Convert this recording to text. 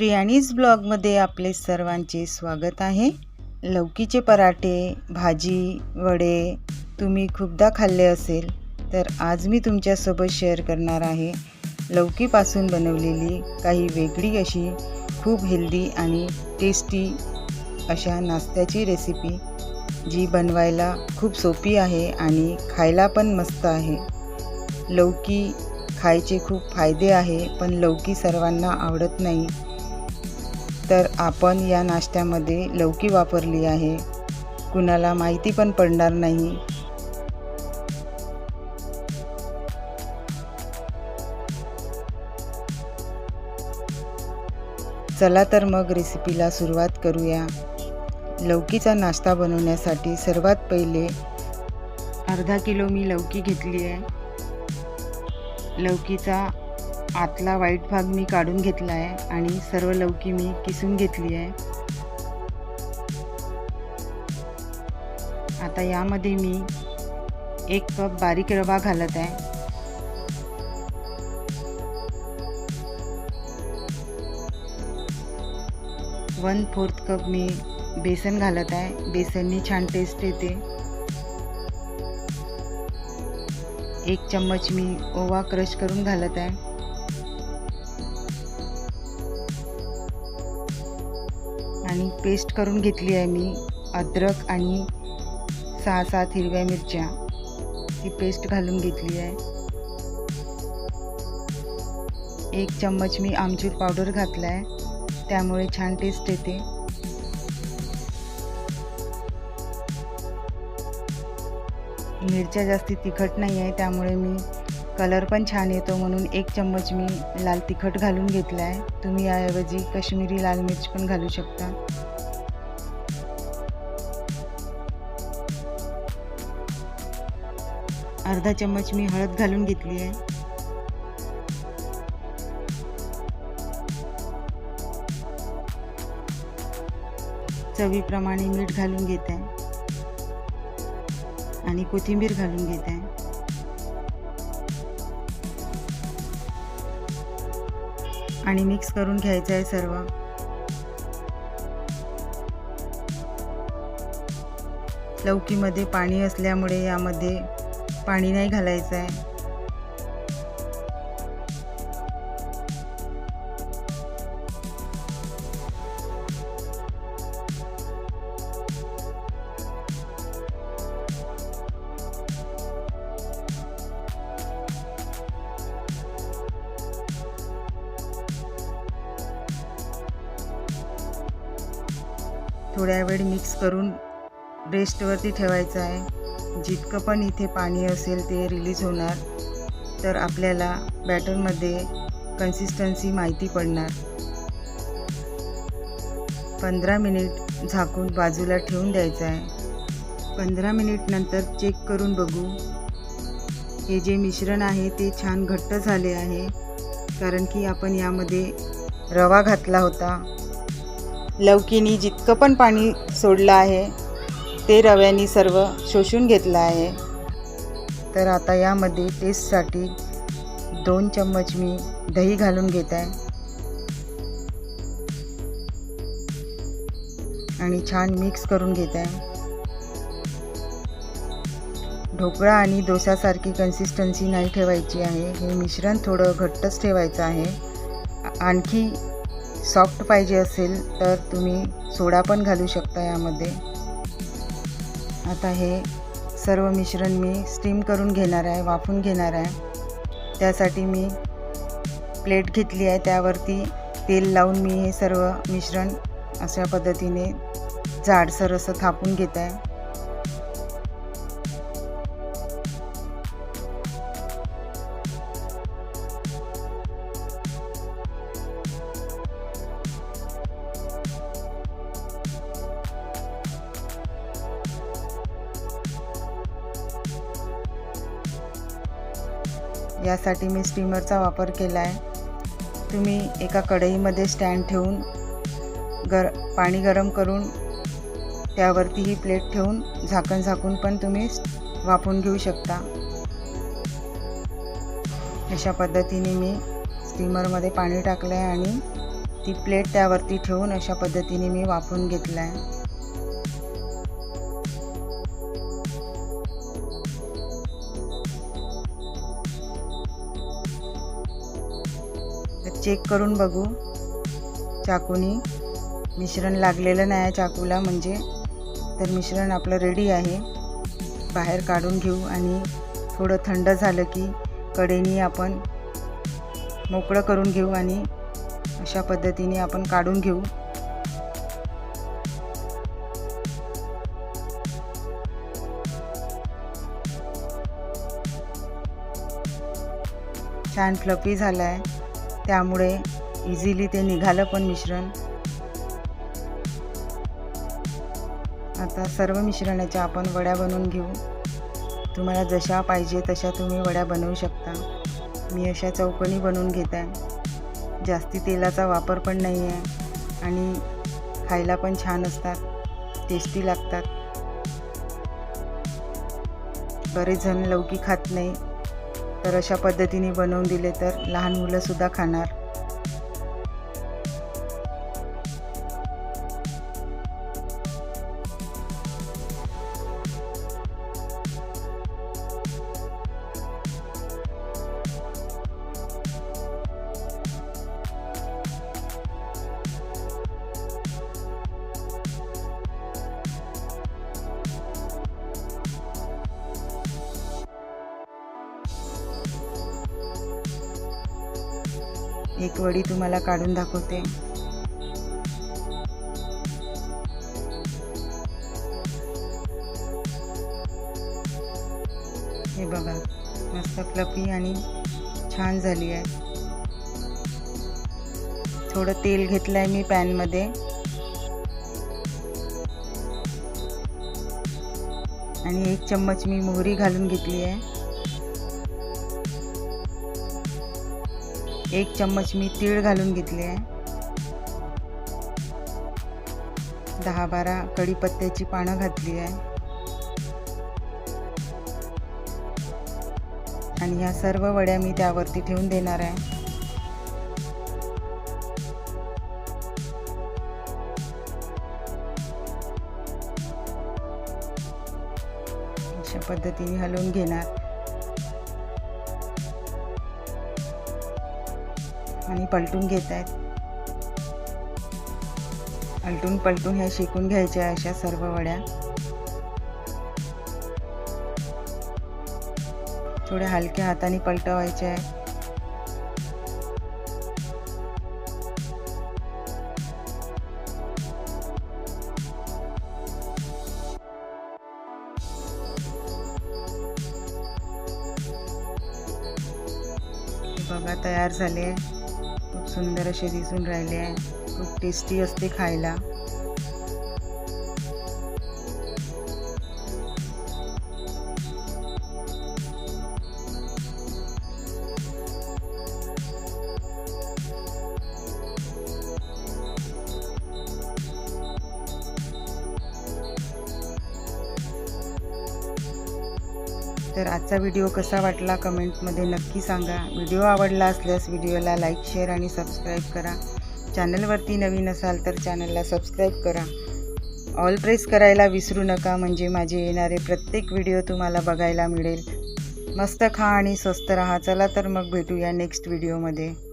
प्रियाणीज ब्लॉगमध्ये आपले सर्वांचे स्वागत आहे. लौकीचे पराठे भाजी वडे तुम्ही खूपदा खाल्ले असेल तर आज मी तुमच्यासोबत शेअर करणार आहे लौकीपासून बनवलेली काही वेगळी अशी खूप हेल्दी आणि टेस्टी अशा नाश्त्याची रेसिपी जी बनवायला खूप सोपी आहे आणि खायला पण मस्त आहे. लौकी खायचे खूप फायदे आहे पण लौकी सर्वांना आवडत नाही. तर आपण या नाश्त्यामध्ये लौकी वापरली आहे. कुणाला माहिती पण पडणार नाही. चला तर मग रेसिपीला सुरुवात करूया. लौकीचा नाश्ता बनवण्यासाठी सर्वात पहिले अर्धा किलो मी लौकी घेतली आहे. लौकीचा आतला वाईट भाग मी काढून घेतला आहे आणि सर्व लौकी मी किसून घेतली आहे. आता यामध्ये मी एक कप बारीक रवा घालत आहे. वन फोर्थ कप मी बेसन घालत आहे. बेसननी छान टेस्ट येते. एक चम्मच मी ओवा क्रश करून घालत आहे. आणि पेस्ट करून घेतली आहे मी अद्रक आणि सहा सात हिरव्या मिरच्या. ती पेस्ट घालून घेतली आहे. एक चम्मच मी आमचूर पावडर घातला आहे. त्यामुळे छान टेस्ट येते. मिरच्या जास्ती तिखट नाही आहे त्यामुळे मी कलर पण छान येतो म्हणून एक चम्मच मी लाल तिखट घालून घेतला आहे तुम्ही याऐवजी कश्मीरी लाल मिर्च पण घालू शकता. अर्धा चम्मच मी हळद घालून घेतली आहे. चवीप्रमाणे मीठ घालून घेत. आहे आणि कोथिंबीर घालून घेत. आहे आणि मिक्स करून घ्यायचं आहे सर्व. लौकीमध्ये पाणी असल्यामुळे यामध्ये पाणी नाही घालायचं आहे. थोड्या वेळ मिक्स करून रेस्टवरती ठेवायचं आहे. जितकं पण इथे पाणी असेल ते रिलीज होणार तर आपल्याला बॅटरमध्ये कन्सिस्टन्सी माहिती पडणार. पंधरा मिनिट झाकून बाजूला ठेवून द्यायचं आहे. पंधरा मिनिटनंतर चेक करून बघू. हे जे मिश्रण आहे ते छान घट्ट झाले आहे कारण की आपण यामध्ये रवा घातला होता. लवकीनी जितकं पण पाणी सोडलं आहे ते रव्यानी सर्व शोषून घेतलं आहे. तर आता यामध्ये टेस्टसाठी दोन चम्मच मी दही घालून घेत आहे. आणि छान मिक्स करून घेत आहे. ढोकळा आणि डोसासारखी कन्सिस्टन्सी नाही ठेवायची आहे. हे मिश्रण थोडं घट्टच ठेवायचं आहे. आणखी सॉफ्ट पाहिजे असेल तर तुम्ही सोडा पण घालू शकता यामध्ये. आता हे सर्व मिश्रण मी स्टीम करून घेणार आहे वाफून घेणार आहे. त्यासाठी मी प्लेट घेतली आहे त्यावरती तेल लावून मी हे सर्व मिश्रण अशा पद्धतीने जाडसर असं थापून घेत आहे. यासाठी मी स्टीमरचा वापर केला आहे. तुम्ही एका कढईमध्ये स्टँड ठेवून गर पाणी गरम करून त्यावरती ही प्लेट ठेवून झाकण झाकून पण तुम्ही वाफून घेऊ शकता. अशा पद्धतीने मी स्टीमरमध्ये पाणी टाकलं आहे आणि ती प्लेट त्यावरती ठेवून अशा पद्धतीने मी वाफून घेतला आहे चेक करून बघू. चाकूनी मिश्रण लागलेलं नाही आहे चाकूला म्हणजे तर मिश्रण आपलं रेडी आहे. बाहेर काढून घेऊ आणि थोडं थंड झालं की कडेनी आपण मोकळं करून घेऊ आणि अशा पद्धतीने आपण काढून घेऊ. छान फ्लफी झाला आहे त्यामुळे इझिली ते निघालं पण मिश्रण. आता सर्व मिश्रणाच्या आपण वड्या बनवून घेऊ. तुम्हाला जशा पाहिजे तशा तुम्ही वड्या बनवू शकता. मी अशा चौकणी बनवून घेत. आहे जास्ती तेलाचा वापर पण नाही आहे आणि खायला पण छान असतात. टेस्टी लागतात. बरेच जण लौकी खात नाही. तर अशा पद्धतीने बनवून दिले तर लहान मुलंसुद्धा खाणार. एक वडी तुम्हाला काढून दाखवते. हे बघा मस्त फ्लफी आणि छान झाली आहे. थोडं तेल घेतलं आहे मी पॅनमध्ये आणि एक चम्मच मी मोहरी घालून घेतली आहे. एक चम्मच मी तीळ घालून घेतले आहे. दहा बारा कढीपत्त्याची पानं घातली आहे. आणि ह्या सर्व वड्या मी त्यावरती ठेवून देणार आहे. अशा पद्धतीने हलवून घेणार. आणि पलटून घेत आहेत. पलटून पलटून ह्या शिकून घ्यायच्या अशा सर्व वड्या. थोड्या हलक्या हाताने पलटवायच्या आहे बघा तयार झाले सुंदर असे दिसून राहिले आहे. खूप टेस्टी असते खायला. तर आजचा व्हिडिओ कसा वाटला कमेंटमध्ये नक्की सांगा. व्हिडिओ आवडला असल्यास व्हिडिओला लाईक शेअर आणि सबस्क्राईब करा. चॅनलवरती नवीन असाल तर चॅनलला सबस्क्राईब करा. ऑल प्रेस करायला विसरू नका म्हणजे माझे येणारे प्रत्येक व्हिडिओ तुम्हाला बघायला मिळेल. मस्त खा आणि स्वस्त राहा. चला तर मग भेटूया नेक्स्ट व्हिडिओमध्ये.